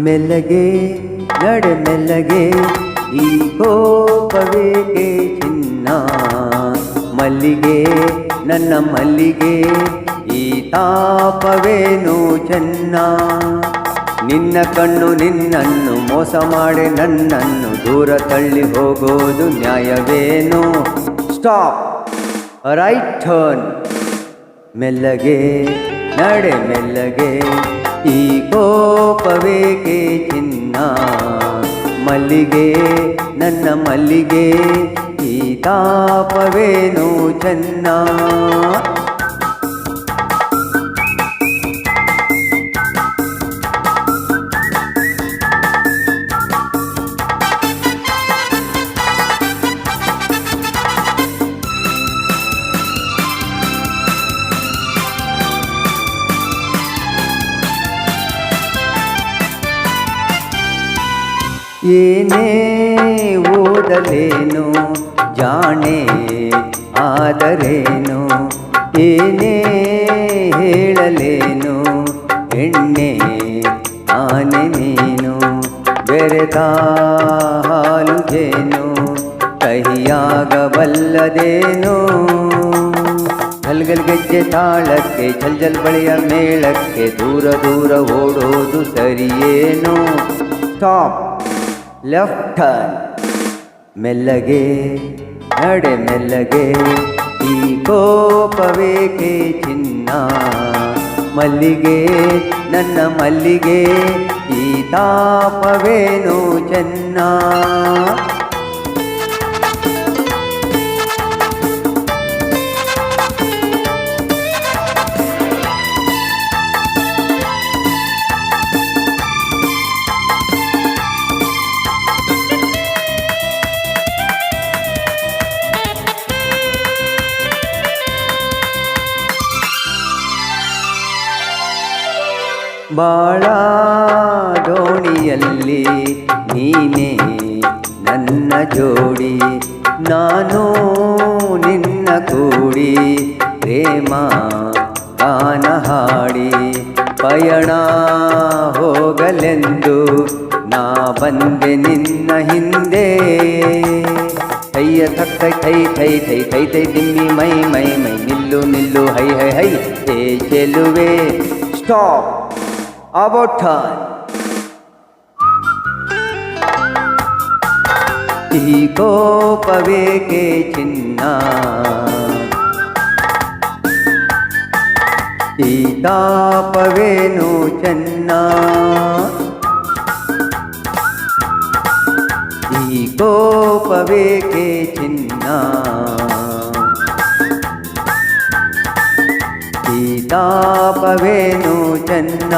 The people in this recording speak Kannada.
ಮೆಲ್ಲಗೆ, ನಡೆ ಮೆಲ್ಲಗೆ, ಈ ಕೋಪವೇಕೆ ಚಿನ್ನ? ಮಲ್ಲಿಗೆ, ನನ್ನ ಮಲ್ಲಿಗೆ, ಈ ತಾಪವೇನು ಚೆನ್ನ? ನಿನ್ನ ಕಣ್ಣು ನಿನ್ನನ್ನು ಮೋಸ ಮಾಡಿ, ನನ್ನನ್ನು ದೂರ ತಳ್ಳಿ ಹೋಗೋದು ನ್ಯಾಯವೇನು? ಸ್ಟಾಪ್! Right turn. ಮೆಲ್ಲಗೆ, ನಡೆ ಮೆಲ್ಲಗೆ ಈ ಕೋಪವೇಕೆ ಚಿನ್ನ? ಮಲ್ಲಿಗೆ ನನ್ನ ಮಲ್ಲಿಗೆ ಈ ತಾಪವೇನು ಚೆನ್ನ? ಏನೇ ಓದಲೇನು, ಜಾಣೆ ಆದರೇನು, ಏನೇ ಹೇಳಲೇನು, ಎಣ್ಣೆ ಆನೆ ನೀನು, ಬೆರೆತ ಹಾಲುಗೇನು ಕಹಿಯಾಗಬಲ್ಲದೇನು ಗಲ್ಗಲ್ ಗೆಜ್ಜೆ ತಾಳಕ್ಕೆ, ಜಲ್ ಜಲ್ ಬಳಿಯ ಮೇಳಕ್ಕೆ, ದೂರ ದೂರ ಓಡೋದು ಸರಿಯೇನು. ಸ್ಟಾಪ್. Left turn. ಮೆಲ್ಲಗೆ ನಡೆ ಮೆಲ್ಲಗೆ ಈ ಕೋಪವೇಕೆ ಚಿನ್ನ? ಮಲ್ಲಿಗೆ ನನ್ನ ಮಲ್ಲಿಗೆ ಈ ತಾಪವೇನು ಚೆನ್ನ? ಬಾಳ ದೋಣಿಯಲ್ಲಿ ನೀನೇ ನನ್ನ ಜೋಡಿ, ನಾನು ನಿನ್ನ ಕೂಡಿ, ಪ್ರೇಮ ಗಾನ ಹಾಡಿ, ಪಯಣ ಹೋಗಲೆಂದು ನಾ ಬಂದೆ ನಿನ್ನ ಹಿಂದೆ. ಕೈಯ ತಕ್ಕ ಕೈ ಕೈ ಥೈ ಥೈ ದಿಮ್ಮಿ ಮೈ ಮೈ ಮೈ, ನಿಲ್ಲು ನಿಲ್ಲು, ಹೈ ಹೈ ಹೈ ಹೇ ಚೆಲುವೆ ಸ್ಟಾಪ್. About time. ಈ ಕೋಪವೇಕೆ ಚಿನ್ನ ಈ ತಾಪವೇನು ಚೆನ್ನ ಈ ಕೋಪವೇಕೆ ಚಿನ್ನ ಈ ತಾಪವೇನು ಚೆನ್ನ